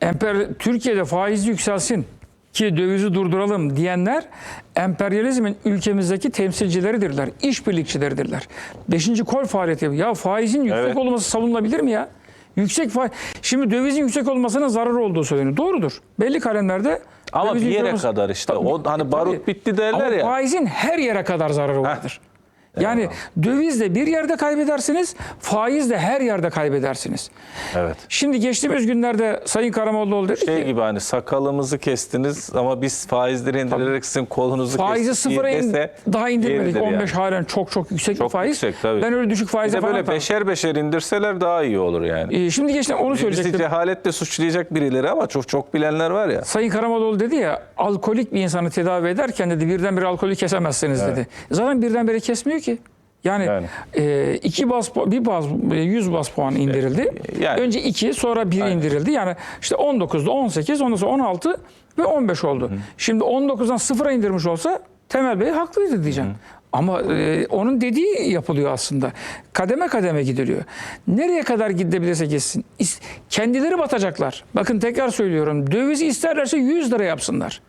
emper Türkiye'de faiz yükselsin ki dövizi durduralım diyenler emperyalizmin ülkemizdeki temsilcileridirler, işbirlikçileridirler. Beşinci kol faaliyeti. Ya faizin yüksek Evet. olması savunulabilir mi ya? Yüksek faiz. Şimdi dövizin yüksek olmasının zararı olduğu söyleniyor. Doğrudur. Belli kalemlerde Ama bir yere olması- kadar işte. Tabii, O hani tabii. barut bitti derler Ama ya. faizin her yere kadar zararı vardır. Yani dövizle bir yerde kaybedersiniz, faizle her yerde kaybedersiniz. Evet. Şimdi geçtiğimiz günlerde Sayın Karamollaoğlu dedi Şey ki gibi hani sakalımızı kestiniz ama biz faizleri indirerek sizin kolunuzu faizi kestik sıfıra in, dese daha indirmedik. yeridir 15 yani. halen çok çok yüksek bir Çok faiz. yüksek, tabii. Ben öyle düşük Bir faize falan böyle tamam. beşer beşer indirseler daha iyi olur yani. Ee, şimdi geçtim onu Bizi söyleyecektim. cehaletle suçlayacak birileri ama çok çok bilenler var ya. Sayın Karamollaoğlu dedi ya alkolik bir insanı tedavi ederken dedi birdenbire alkolü kesemezsiniz dedi. Zaten birdenbire kesmiyor ki. Yani, Yani. e, iki bas bir bas e, 100 bas puan indirildi. yani. Önce 2 sonra 1 indirildi. Yani işte 19'da 18 ondan sonra 16 ve 15 oldu. Şimdi 19'dan 0'a indirmiş olsa Temel Bey haklıydı diyeceğim. Ama e, onun dediği yapılıyor aslında. Kademe kademe gidiliyor. Nereye kadar gidebilirse gitsin. İs- Kendileri batacaklar. Bakın tekrar söylüyorum. Dövizi isterlerse 100 lira yapsınlar.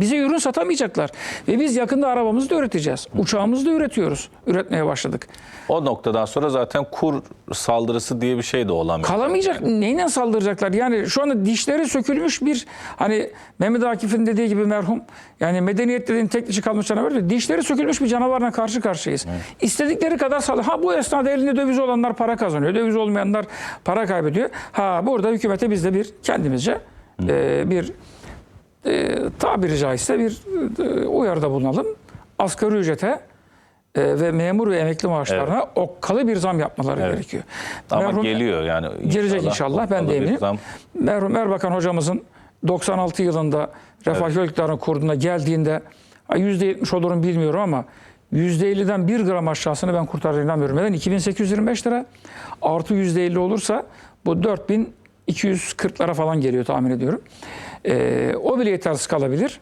Bize ürün satamayacaklar. Ve biz yakında arabamızı da üreteceğiz. Uçağımızı da üretiyoruz. Üretmeye başladık. O noktadan sonra zaten kur saldırısı diye bir şey de olamıyor. Kalamayacak. Neyle saldıracaklar? Yani şu anda dişleri sökülmüş bir hani Mehmet Akif'in dediği gibi merhum yani medeniyet dediğin tek dişi kalmış canavar diyor. Dişleri sökülmüş bir canavarla karşı karşıyayız. İstedikleri kadar saldır. Ha bu esnada elinde döviz olanlar para kazanıyor. Döviz olmayanlar para kaybediyor. Ha burada hükümete biz de bir kendimizce e, bir e, tabiri caizse bir e, uyarıda bulunalım. Asgari ücrete e, ve memur ve emekli maaşlarına okkalı bir zam yapmaları gerekiyor. Ama Merhum- geliyor yani. Gelecek inşallah ben de eminim. zam. Merhum Erbakan hocamızın 96 yılında Refah evet. Yolukları'nın kurduğuna geldiğinde ha, %70 olurum bilmiyorum ama %50'den 1 gram aşağısını ben kurtaracağını inanmıyorum. Neden? 2825 lira artı %50 olursa bu 4240'lara falan geliyor tahmin ediyorum. Ee, o bile yetersiz kalabilir.